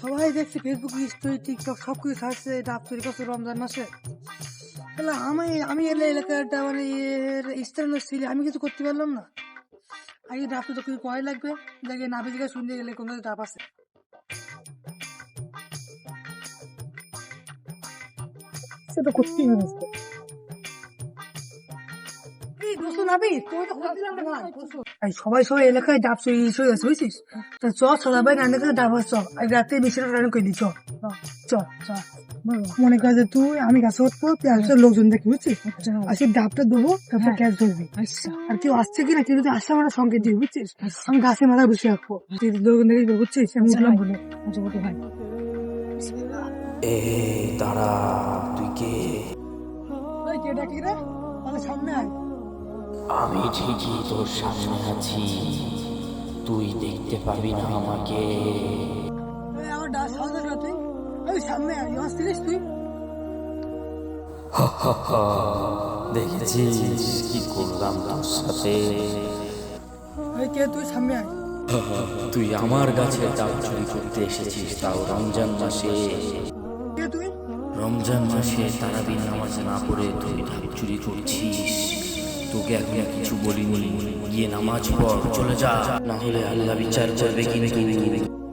সবাই দেখছে Facebook story TikTok সব কিছু ছাড়ছে ডাব তৈরি করছে রমজান মাসে। শালা, আমি আমি এলে এলাকাটা মানে এর স্থানীয় ছিল, আমি কিছু করতে পারলাম না। আগে ডাব তো কিছু কয় লাগবে। দেখে নাবি দিকে শুনতে গেলে কোনো ডাব আছে। সেটা করতেই হবে। এই এই সবাই সবাই এলাকায় ডাব চুরি গেছে বুঝছিস? তা চ সবাই রান্না করে ডাব চ আর রাতে মিশিয়ে রান্না করে দি চ। চ চ। মনে কর যে তুই আমি গাছে উঠবো তুই লোকজন দেখি বুঝছিস? আসি ডাবটা দেবো তারপর ক্যাচ ধরবি। আর কেউ আসছে কিনা কেউ যদি আসে আমরা সঙ্গে দিই বুঝছিস? আমি গাছে মাথায় বসে রাখব। তুই লোকজন দেখবি বুঝছিস? আমি উঠলাম বলে। ভাই এ দাঁড়া তুই কে? ওই কে ডাকি রে? তাহলে সামনে আয়। আমি ঠিকই তোর সামনে আছি। তুই দেখতে পাবি না আমাকে। আমার তুই। সামনে আয় আসছিলিস তুই। দেখেছিস কি করলাম তোর সাথে? কে তুই সামনে আয়। তুই আমার গাছে ডাব চুরি করতে এসেছিস তাও রমজান মাসে। তুই? রমজান মাসে তারাবির নামাজ না পড়ে তুই ডাব চুরি করছিস। তোকে এখন কিছু বলিনি। গিয়ে নামাজ পড়, চলে যা, না হলে আল্লাহ বিচার করবে কিন্তু